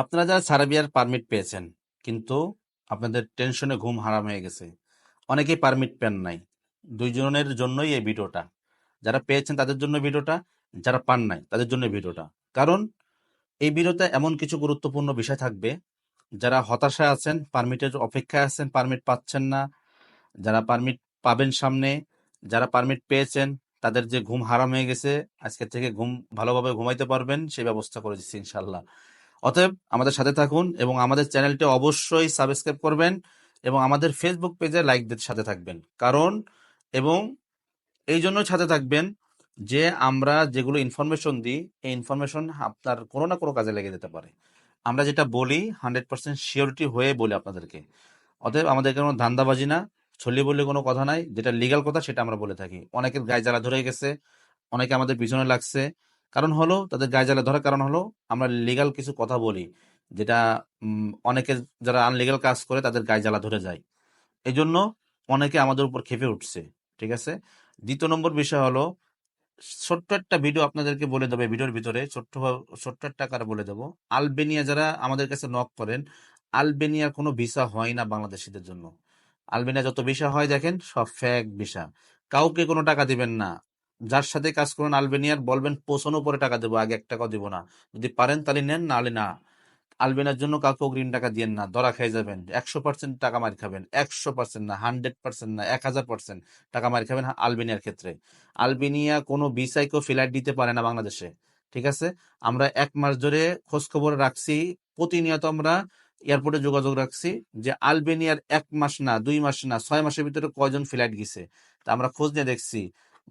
আপনারা যারা সারাবিয়ার পারমিট পেয়েছেন, কিন্তু আপনাদের টেনশনে ঘুম হারাম হয়ে গেছে, অনেকেই পারমিট পেন নাই। দুইজনের জন্যই এই ভিডিওটা। যারা পেয়েছেন তাদের জন্য ভিডিওটা, যারা পান নাই তাদের জন্য ভিডিওটা। কারণ এই ভিডিওতে এমন কিছু গুরুত্বপূর্ণ বিষয় থাকবে, যারা হতাশায় আছেন পারমিটের অপেক্ষায় আছেন পারমিট পাচ্ছেন না, যারা পারমিট পাবেন সামনে, যারা পারমিট পেয়েছেন, তাদের যে ঘুম হারাম হয়ে গেছে, আজকে থেকে ঘুম ভালোভাবে ঘুমাইতে পারবেন সেই ব্যবস্থা করে দিচ্ছি ইনশাল্লাহ অতএব আমাদের সাথে থাকুন এবং আমাদের চ্যানেলটি অবশ্যই সাবস্ক্রাইব করবেন এবং আমাদের ফেসবুক পেজে লাইক দিতে সাথে থাকবেন। কারণ এবং এই জন্যই সাথে থাকবেন যে আমরা যেগুলো ইনফরমেশন দিই, এই ইনফরমেশন আপনার কোনো না কোনো কাজে লেগে যেতে পারে। আমরা যেটা বলি হান্ড্রেড পার্সেন্ট শিওরিটি হয়ে বলি আপনাদেরকে। অতএব আমাদের কোনো ধান্দাবাজি না ছড়িয়ে বললে কোনো কথা নাই। যেটা লিগাল কথা সেটা আমরা বলে থাকি। অনেকের গায়ে জ্বালা ধরে গেছে, অনেকে আমাদের পিছনে লাগছে। কারণ হলো, তাদের গায়ে জ্বালা ধরার কারণ হলো, আমরা লিগাল কিছু কথা বলি, যেটা অনেকে যারা আনলিগাল কাজ করে, তাদের গায়ে জ্বালা ধরে যায়। এই জন্য অনেকে আমাদের উপর খেপে উঠছে, ঠিক আছে? দ্বিতীয় নম্বর বিষয় হলো, ছোট্ট একটা ভিডিও আপনাদেরকে বলে দেবে ভিডিওর ভিতরে ছোট্ট ছোট্ট একটা আকারে বলে দেবো। আলবেনিয়া যারা আমাদের কাছে নক করেন, আলবেনিয়ার কোনো ভিসা হয় না বাংলাদেশিদের জন্য। আলবেনিয়া যত ভিসা হয়, দেখেন, সব ফ্যাক ভিসা কাউকে কোনো টাকা দিবেন না। যার সাথে কাজ করুন আলবেনিয়ার, বলবেন পৌঁছানো পরে টাকা দেবো, আগে এক টাকাও দিব না। যদি পারেন তাহলে নেন, নাহলে না। আলবেনিয়ার জন্য কাউকে অগ্রিম টাকা দিয়েন না, ধরা খেয়ে যাবেন। একশো পার্সেন্ট টাকা মার খাবেন, একশো পার্সেন্ট না, হান্ড্রেড পার্সেন্ট না, এক হাজার পার্সেন্ট টাকা মার খাবেন আলবেনিয়ার ক্ষেত্রে। আলবেনিয়া কোনো ভিসায় কেউ ফ্লাইট দিতে পারে না বাংলাদেশে, ঠিক আছে? আমরা এক মাস ধরে খোঁজ খবর রাখছি, প্রতিনিয়ত আমরা এয়ারপোর্টে যোগাযোগ রাখছি যে আলবেনিয়ার এক মাস না, দুই মাস না, ছয় মাসের ভিতরে কয়জন ফ্লাইট গেছে। তা আমরা খোঁজ নিয়ে দেখছি।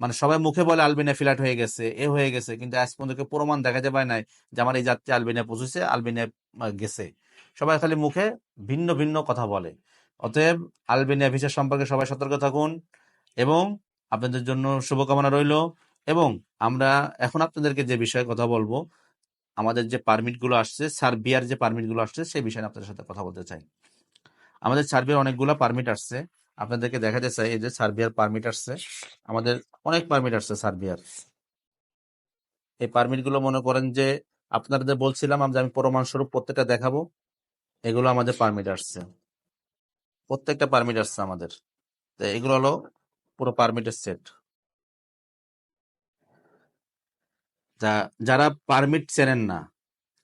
মানে সবাই মুখে বলে আলবেনিয়া ফ্লাইট হয়ে গেছে, এ হয়ে গেছে, কিন্তু আজ পর্যন্ত প্রমাণ দেখা যাবে নাই যে আমার এই যাত্রী আলবেনিয়া পৌঁছেছে, আলবেনিয়া গেছে। সবাই খালি মুখে ভিন্ন ভিন্ন কথা বলে। অতএব আলবেনিয়া ভিসা সম্পর্কে সবাই সতর্ক থাকুন এবং আপনাদের জন্য শুভকামনা রইল এবং আমরা এখন আপনাদেরকে যে বিষয়ে কথা বলব, আমাদের যে পারমিটগুলো আসছে, সার্বিয়ার যে পারমিটগুলো আসছে, সেই বিষয়ে আপনাদের সাথে কথা বলতে চাই। আমাদের সার্বিয়ার অনেকগুলো পারমিট আসছে। আপনাদেরকে দেখাতে চাই এই যে সার্বিয়ার পারমিট আসছে, আমাদের অনেক পারমিট আসছে সার্বিয়ার। এই পারমিটগুলো মনে করেন যে আপনাদের বলছিলাম আমি প্রমাণ স্বরূপ প্রত্যেকটা দেখাবো, এগুলো আমাদের পারমিট আসছে। প্রত্যেকটা পারমিট আসছে আমাদের। তো এগুলো হলো পুরো পারমিটের সেট যা, যারা পারমিট চেনেন না,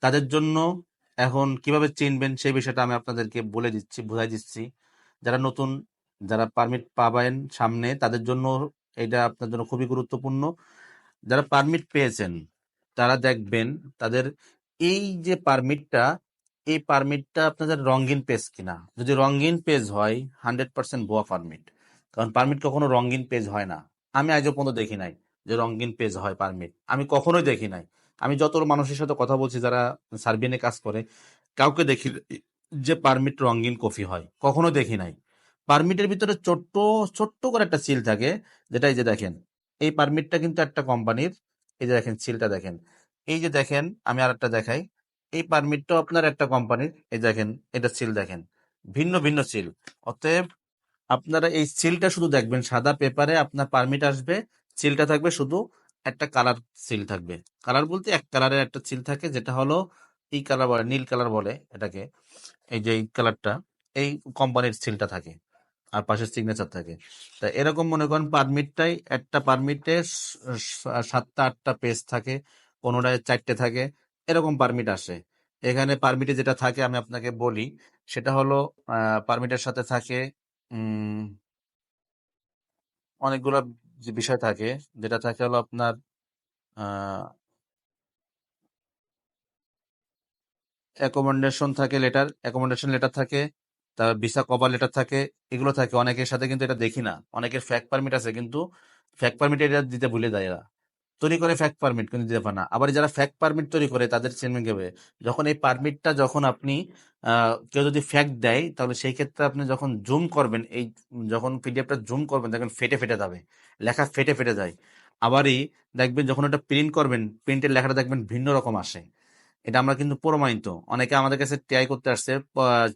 তাদের জন্য এখন কীভাবে চিনবেন সেই বিষয়টা আমি আপনাদেরকে বলে দিচ্ছি, বুঝাই দিচ্ছি। যারা নতুন যারা পারমিট পাবেন সামনে, তাদের জন্য এটা আপনার জন্য খুবই গুরুত্বপূর্ণ। যারা পারমিট পেয়েছেন, তারা দেখবেন তাদের এই যে পারমিটটা এই পারমিটটা আপনাদের রঙিন পেজ কিনা। যদি রঙিন পেজ হয় হান্ড্রেড পার্সেন্ট ভুয়া পারমিট কারণ পারমিট কখনো রঙিন পেজ হয় না। আমি আজও পর্যন্ত দেখি নাই যে রঙিন পেজ হয় পারমিট আমি কখনোই দেখি নাই। আমি যত মানুষের সাথে কথা বলছি, যারা সার্বিয়ানে কাজ করে, কাউকে দেখি যে পারমিট রঙিন কপি হয়। কখনো দেখি নাই। পারমিটের ভিতরে ছোট্ট ছোট্ট করে একটা সিল থাকে, যেটা এই যে দেখেন, এই পারমিটটা কিন্তু একটা কোম্পানির, এই যে দেখেন সিলটা দেখেন, এই যে দেখেন, আমি আর একটা দেখাই, এই পারমিটটাও আপনার একটা কোম্পানির, এই দেখেন, এটা সিল দেখেন, ভিন্ন ভিন্ন সিল অতএব আপনারা এই সিলটা শুধু দেখবেন, সাদা পেপারে আপনার পারমিট আসবে সিলটা থাকবে শুধু একটা কালার সিল থাকবে, কালার বলতে এক কালারের একটা সিল থাকে, যেটা হলো এই কালার বলে, নীল কালার বলে এটাকে, এই যে এই কালারটা, এই কোম্পানির সিলটা থাকে। আর পাশে সিগনেচার থাকে। তা এরকম মনে করেন পারমিটটাই একটা পারমিটে সাতটা, আটটা পেজ থাকে, কোনোটায় চারটে থাকে, এরকম পারমিট আসে। এখানে পারমিটে যেটা থাকে, আমি আপনাকে বলি, সেটা হলো পারমিটের সাথে থাকে অনেকগুলো বিষয় থাকে, যেটা থাকে হলো আপনার অ্যাকোমোডেশন থাকে লেটার অ্যাকোমোডেশন লেটার থাকে তার ভিসা কভার লেটার থাকে, এগুলো থাকে। অনেকের সাথে কিন্তু এটা দেখি না। অনেকের ফ্যাক পারমিট আছে কিন্তু ফ্যাক পারমিট এটা দিতে ভুলে যায় এরা। তৈরি করে ফ্যাক পারমিট কিন্তু দিতে পারে না। আবার যারা ফ্যাক পারমিট তৈরি করে, তাদের চেনবেন কেবে যখন এই পারমিটটা যখন আপনি কেউ যদি ফ্যাক দেয়, তাহলে সেই ক্ষেত্রে আপনি যখন জুম করবেন, এই যখন পিডিএফটা জুম করবেন, দেখবেন ফেটে ফেটে যাবে। লেখা ফেটে ফেটে যায়। আবারই দেখবেন যখন ওটা প্রিন্ট করবেন প্রিন্টের লেখাটা দেখবেন ভিন্ন রকম আসে। এটা আমরা কিন্তু প্রমাণিত। অনেকে আমাদের কাছে ট্রাই করতে আসছে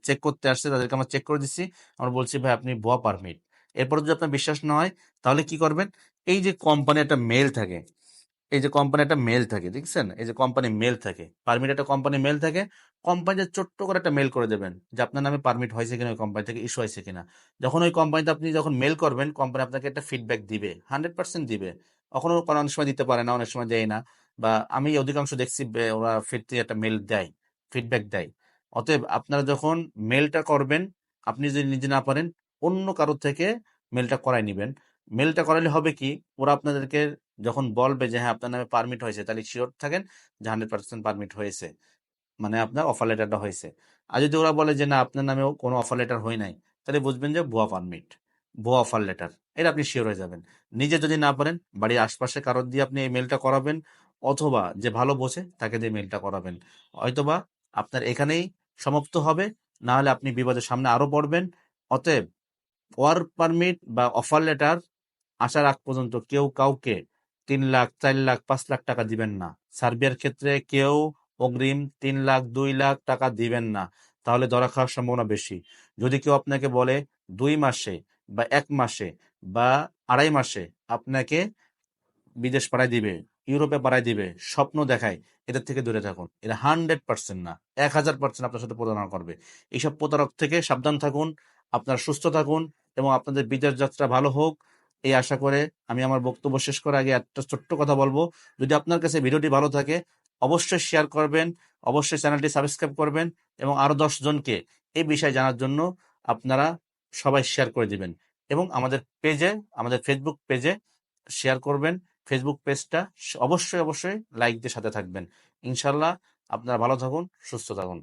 চেক করতে আসছে, তাদেরকে আমরা চেক করে দিচ্ছি। আমরা বলছি, ভাই, আপনি ভুয়া পারমিট এরপর যদি আপনার বিশ্বাস না হয়, তাহলে কি করবেন? এই যে কোম্পানি একটা মেল থাকে, এই যে কোম্পানি একটা মেল থাকে, দেখছেন? এই যে কোম্পানি মেল থাকে পারমিট একটা কোম্পানি মেল থাকে কোম্পানিতে ছোট্ট করে একটা মেল করে দেবেন যে, আপনার নামে পারমিট হয়েছে কিনা, ওই কোম্পানি থেকে ইস্যু হয়েছে কিনা? যখন ওই কোম্পানিতে আপনি যখন মেল করবেন কোম্পানি আপনাকে একটা ফিডব্যাক দিবে হান্ড্রেড পার্সেন্ট দিবে। কখনো অনেক সময় দিতে পারে না, অনেক সময় দেয় না। বা আমি অধিকাংশ দেখছি ওরা ফিরতে একটা মেল দেয় ফিডব্যাক দেয়। অতএব আপনারা যখন মেলটা করবেন, আপনি যদি নিজে না পারেন, অন্য কারোর থেকে মেলটা করাই নেবেন। মেলটা করালে হবে কি, ওরা আপনাদেরকে যখন বলবে যে হ্যাঁ আপনার নামে পারমিট হয়েছে তাহলে শিওর থাকেন যে হান্ড্রেড পার্সেন্ট পারমিট হয়েছে। মানে আপনার অফার লেটারটা হয়েছে। আর যদি ওরা বলে যে, না, আপনার নামেও কোনো অফার লেটার হয় নাই তাহলে বুঝবেন যে, ভুয়া পারমিট ভুয়া অফার লেটার এটা আপনি শিওর হয়ে যাবেন। নিজে যদি না পারেন, বাড়ির আশপাশে কারোর দিয়ে আপনি এই মেলটা করাবেন অথবা যে ভালো বোঝে তাকে দিয়ে মেলটা করাবেন। হয়তোবা আপনার এখানেই সমাপ্ত হবে না হলে আপনি বিপদের সামনে আরও পড়বেন। অতএব ওয়ার্ক পারমিট বা অফার লেটার আসার আগ পর্যন্ত কেউ কাউকে তিন লাখ, চার লাখ, পাঁচ লাখ টাকা দিবেন না। সার্বিয়ার ক্ষেত্রে কেউ অগ্রিম তিন লাখ, দুই লাখ টাকা দিবেন না, তাহলে ধরা খাওয়ার সম্ভাবনা বেশি। যদি কেউ আপনাকে বলে দুই মাসে বা এক মাসে বা আড়াই মাসে আপনাকে বিদেশ পাড়ায় দিবে ইউরোপে পাড়ায় দিবে, স্বপ্ন দেখায়, এদের থেকে দূরে থাকুন। এটা হান্ড্রেড পার্সেন্ট না, এক হাজার পার্সেন্ট আপনার সাথে প্রতারণা করবে। এইসব প্রতারক থেকে সাবধান থাকুন, আপনার সুস্থ থাকুন এবং আপনাদের বিদেশ যাত্রা ভালো হোক। এই আশা করে আমি আমার বক্তব্য শেষ করার আগে একটা ছোট্ট কথা বলব। যদি আপনার কাছে ভিডিওটি ভালো থাকে, অবশ্যই শেয়ার করবেন, অবশ্যই চ্যানেলটি সাবস্ক্রাইব করবেন এবং আরও দশ জনকে এই বিষয়ে জানার জন্য আপনারা সবাই শেয়ার করে দিবেন এবং আমাদের পেজে আমাদের ফেসবুক পেজে শেয়ার করবেন। ফেসবুক পেজটা অবশ্যই অবশ্যই লাইক দিয়ে সাথে থাকবেন। ইনশাল্লাহ আপনারা ভালো থাকুন সুস্থ থাকুন।